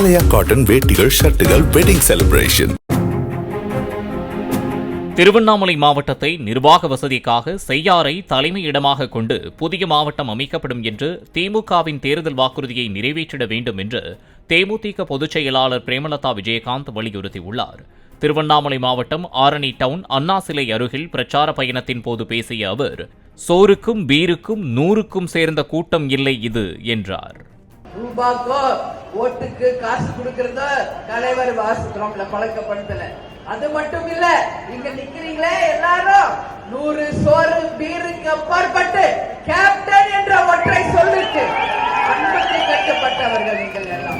ஆலயா cotton வேட்டிகள் ஷர்ட்டுகள் wedding celebration Tiruvannamalai மாவட்டத்தை நிர்வாக வசதிக்காக செய்யாறை தலைமையிடமாக கொண்டு புதிய மாவட்டம் அமைக்கப்படும் என்று திமுகவின் தேர்தல் வாக்குறுதியை நிறைவேற்றிட வேண்டும் என்று தேமுதிக பொதுச் செயலாளர் பிரேமலதா விஜயகாந்த் வலியுறுத்தியுள்ளார். திருவண்ணாமலை மாவட்டம் ஆரணி டவுன் அண்ணா சிலை அருகில் பிரச்சார பயணத்தின் போது பேசிய அவர் சோறுக்கும் பீருக்கும் நூறுக்கும் சேர்ந்த கூட்டம் இல்லை இது என்றார். ஓட்டுக்கு காசு கொடுக்கறத தலைவர் வாசுகிறோம்ல பழக்கப்படுத்தல. அது மட்டும் இல்ல இங்க நிக்கிறீங்களே எல்லாரும். நூறு சோறு பீருக்கு அப்பாற்பட்டு கேப்டன் என்ற ஒற்றை சொல்லுக்கு அன்புக்கு கட்டுப்பட்டவர்கள் நீங்கள் எல்லாம்.